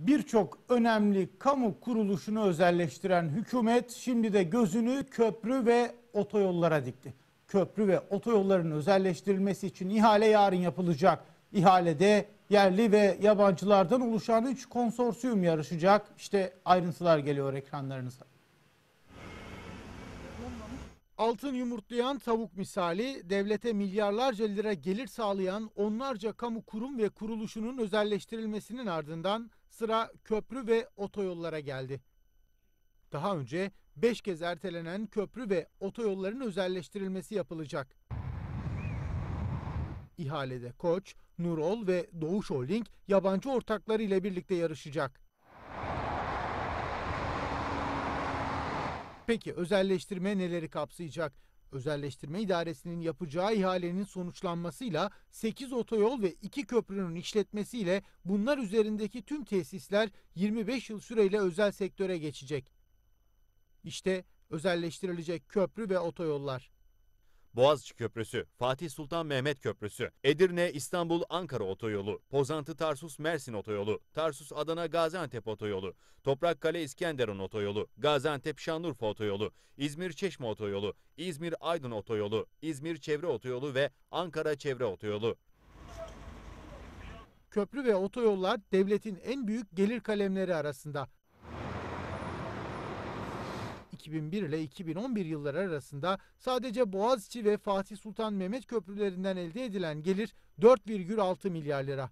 Birçok önemli kamu kuruluşunu özelleştiren hükümet şimdi de gözünü köprü ve otoyollara dikti. Köprü ve otoyolların özelleştirilmesi için ihale yarın yapılacak. İhalede yerli ve yabancılardan oluşan 3 konsorsiyum yarışacak. İşte ayrıntılar geliyor ekranlarınıza. Altın yumurtlayan tavuk misali devlete milyarlarca lira gelir sağlayan onlarca kamu kurum ve kuruluşunun özelleştirilmesinin ardından sıra köprü ve otoyollara geldi. Daha önce 5 kez ertelenen köprü ve otoyolların özelleştirilmesi yapılacak. İhalede Koç, Nurol ve Doğuş Holding yabancı ortakları ile birlikte yarışacak. Peki özelleştirme neleri kapsayacak? Özelleştirme idaresinin yapacağı ihalenin sonuçlanmasıyla 8 otoyol ve 2 köprünün işletmesiyle bunlar üzerindeki tüm tesisler 25 yıl süreyle özel sektöre geçecek. İşte özelleştirilecek köprü ve otoyollar. Boğaziçi Köprüsü, Fatih Sultan Mehmet Köprüsü, Edirne İstanbul Ankara Otoyolu, Pozantı Tarsus Mersin Otoyolu, Tarsus Adana Gaziantep Otoyolu, Toprakkale İskenderun Otoyolu, Gaziantep Şanlıurfa Otoyolu, İzmir Çeşme Otoyolu, İzmir Aydın Otoyolu, İzmir Çevre Otoyolu ve Ankara Çevre Otoyolu. Köprü ve otoyollar devletin en büyük gelir kalemleri arasında. 2001 ile 2011 yılları arasında sadece Boğaziçi ve Fatih Sultan Mehmet köprülerinden elde edilen gelir 4,6 milyar lira.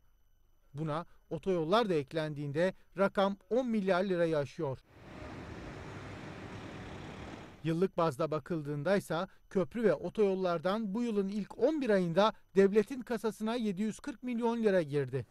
Buna otoyollar da eklendiğinde rakam 10 milyar lirayı aşıyor. Yıllık bazda bakıldığında ise köprü ve otoyollardan bu yılın ilk 11 ayında devletin kasasına 740 milyon lira girdi.